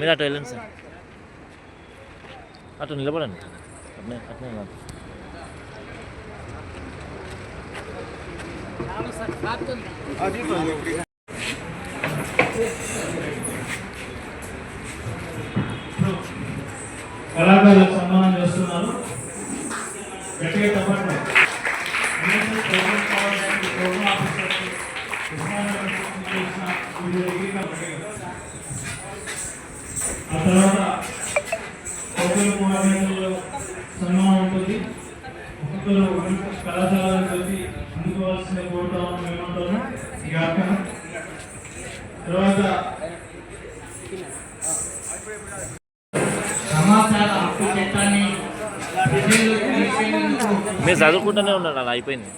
మీరు అటు వెళ్ళండి సార్. అటు నిలబడండి. అట్నే అట్నే కాదు. కళాకారులకు సన్మానం చేస్తున్నారు. గట్టిగా చెప్పండి. ప్రోగ్రామ్ ఆఫీసర్, డిగ్రీ ఆ తర్వాత ప్రోగ్రామ్ కోఆర్డినేటర్లు సన్మానం ఉంటుంది. ఒక్కొక్కరు ఒక్కొక్క కళాశాలకు వచ్చి అందుకోవాల్సిన కోరుతా ఉన్నాం మేమంటాము. ఈ కార్యక్రమం తర్వాత సమాచార హక్కు చట్టాన్ని ప్రజల్లోకి తీసుకెళ్ళేందుకు మీరు చదువుకుంటూనే ఉన్నారు అలా అయిపోయింది.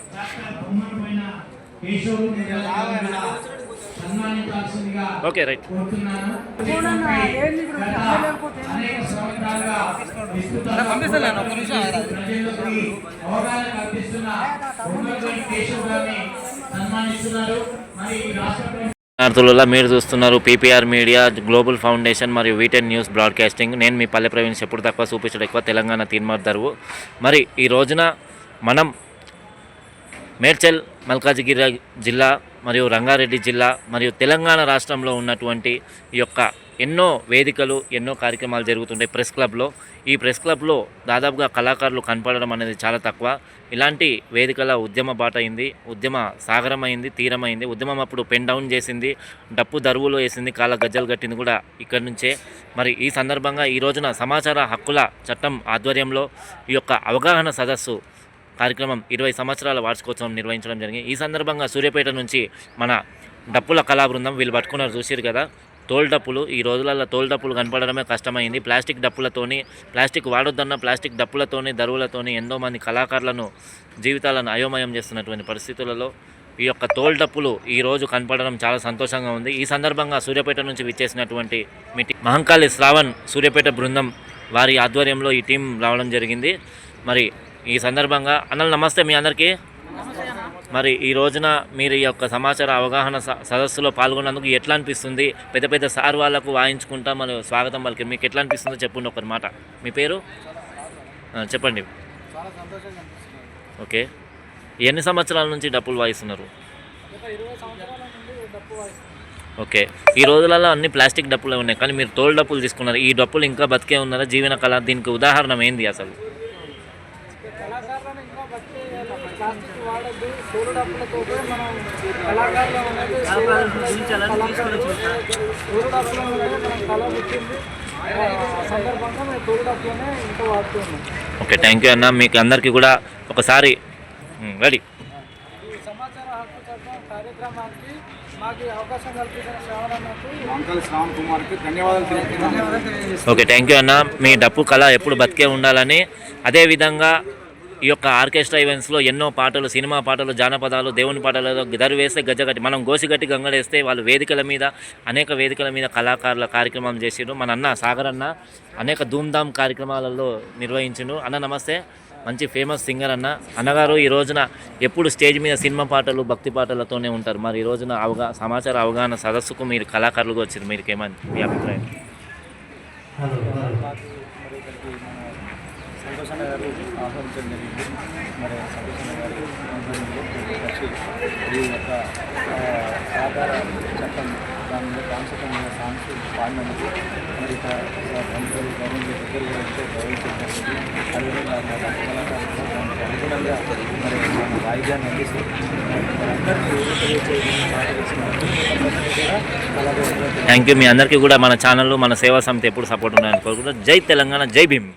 సన్మానించాల్సిందిగా ఓకే రైట్. కోరుతున్నాను. గత అనేక సంవత్సరాలుగా విస్తృత ప్రజల్లోకి అవగాహన కల్పిస్తున్న బొమ్మలపైన కేశవ్ గారిని సన్మానిస్తున్నారు. మరి ఈ రాష్ట్ర ప్రభుత్వం విద్యార్థులలో మీరు చూస్తున్నారు పీపీఆర్ మీడియా గ్లోబల్ ఫౌండేషన్ మరియు వీటెన్ న్యూస్ బ్రాడ్కాస్టింగ్. నేను మీ పల్లె ప్రవీణ్ ఎప్పుడు తక్కువ చూపించడం ఎక్కువ తెలంగాణ తీన్మార్ దరువు. మరి ఈ రోజున మనం మేడ్చల్ మల్కాజిగిరి జిల్లా మరియు రంగారెడ్డి జిల్లా మరియు తెలంగాణ రాష్ట్రంలో ఉన్నటువంటి ఈ యొక్క ఎన్నో వేదికలు ఎన్నో కార్యక్రమాలు జరుగుతుంటాయి ప్రెస్ క్లబ్లో. ఈ ప్రెస్ క్లబ్లో దాదాపుగా కళాకారులు కనపడడం అనేది చాలా తక్కువ. ఇలాంటి వేదికల ఉద్యమ బాట అయింది ఉద్యమ సాగరమైంది తీరమైంది. ఉద్యమం అప్పుడు పెన్ డౌన్ చేసింది డప్పు దరువులు వేసింది కాళ్ళ గజ్జలు కట్టింది కూడా ఇక్కడి నుంచే. మరి ఈ సందర్భంగా ఈ రోజున సమాచార హక్కుల చట్టం ఆధ్వర్యంలో ఈ యొక్క అవగాహన సదస్సు కార్యక్రమం ఇరవై సంవత్సరాల వార్షికోత్సవం నిర్వహించడం జరిగింది. ఈ సందర్భంగా సూర్యాపేట నుంచి మన డప్పుల కళా బృందం వీళ్ళు పట్టుకున్నారు చూసిరు కదా? తోల్డప్పులు ఈ రోజులలో తోల్డప్పులు కనపడడమే కష్టమైంది. ప్లాస్టిక్ డప్పులతోని ప్లాస్టిక్ వాడొద్దన్న ప్లాస్టిక్ డప్పులతోని దరువులతోని ఎంతో మంది కళాకారులను జీవితాలను అయోమయం చేస్తున్నటువంటి పరిస్థితులలో ఈ యొక్క తోల్డప్పులు ఈరోజు ఈ రోజు కనపడడం చాలా సంతోషంగా ఉంది. ఈ సందర్భంగా సూర్యాపేట నుంచి విచ్చేసినటువంటి మీటింగ్ మహంకాళి శ్రావణ్ సూర్యాపేట బృందం వారి ఆధ్వర్యంలో ఈ టీం రావడం జరిగింది. మరి ఈ సందర్భంగా అన్నలు నమస్తే మీ అందరికీ. మరి ఈ రోజున మీరు ఈ యొక్క సమాచార అవగాహన స- సదస్సులో పాల్గొన్నందుకు ఎట్లా అనిపిస్తుంది పెద్ద పెద్ద సార్ వాళ్ళకు వాయించుకుంటా మన స్వాగతం వాళ్ళకి మీకు ఎట్లా అనిపిస్తుందో చెప్పండి ఒకరి మాట. మీ పేరు? చెప్పండి. ఓకే. ఎన్ని సంవత్సరాల నుంచి డప్పులు వాయిస్తున్నారు? ఓకే. ఈ రోజులలో అన్ని ప్లాస్టిక్ డప్పులే ఉన్నాయి. కానీ మీరు తోలు డప్పులు తీసుకున్నారు. ఈ డప్పులు ఇంకా బతికే ఉన్నారా? జీవన కళ దీనికి ఉదాహరణ ఏంది అసలు కళాకారులను ఇంకా బట్టి ప్లాస్టిక్ మనం కళాకారులు అనేది మనం కళ పుట్టింది సందర్భంగా మేము వాడుతున్నాం ఓకే థ్యాంక్ యూ అన్న. మీకు అందరికీ కూడా ఒకసారి రెడీ ఈ సమాచార హక్కు చట్టం కార్యక్రమానికి మాకు ఈ అవకాశం కల్పించిన శ్రావణకు వంకల శ్రావణ్ కుమార్కి ధన్యవాదాలు తెలియజేస్తున్నాను. ఓకే థ్యాంక్ యూ అన్న. మీ డప్పు కళ ఎప్పుడు బతికే ఉండాలని అదేవిధంగా ఈ యొక్క ఆర్కెస్ట్రా ఈవెంట్స్లో ఎన్నో పాటలు సినిమా పాటలు జానపదాలు దేవుని పాటలు గదరు వేస్తే గజగట్టి మనం గోసిగట్టి గంగడేస్తే వాళ్ళు వేదికల మీద అనేక వేదికల మీద కళాకారుల కార్యక్రమం చేసిండ్రు. మన అన్న సాగర్ అన్న అనేక ధూమ్ధామ్ కార్యక్రమాలలో నిర్వహించిండు. అన్న నమస్తే. మంచి ఫేమస్ సింగర్ అన్న. అన్నగారు ఈ రోజున ఎప్పుడు స్టేజ్ మీద సినిమా పాటలు భక్తి పాటలతోనే ఉంటారు. మరి ఈ రోజున అవగా సమాచార అవగాహన సదస్సుకు మీరు కళాకారులుగా వచ్చారు మీరు ఏమని మీ అభిప్రాయం? మరి గారు ఆహ్వానించడం జరిగింది. మరి సంతోషన్న గారి ఆధ్వర్యంలో వచ్చి ఈ యొక్క ఆ, ఆధార చట్టం దాని మీద కాన్సెప్ట్ మీద సాంగ్స్ పాడినందుకు మరి ఇక్కడ బంధువులు దగ్గర ఎంతో గౌరవించడం అదేవిధంగా దానికి అనుగుణంగా మరి మన వాయిద్యాన్ని అందిస్తూ థ్యాంక్ యూ మీ అందరికీ కూడా మన ఛానల్లో మన సేవా సమితి ఎప్పుడు సపోర్ట్ ఉన్నాయని కోరుకుంటున్నాం జై తెలంగాణ జై భీమ్.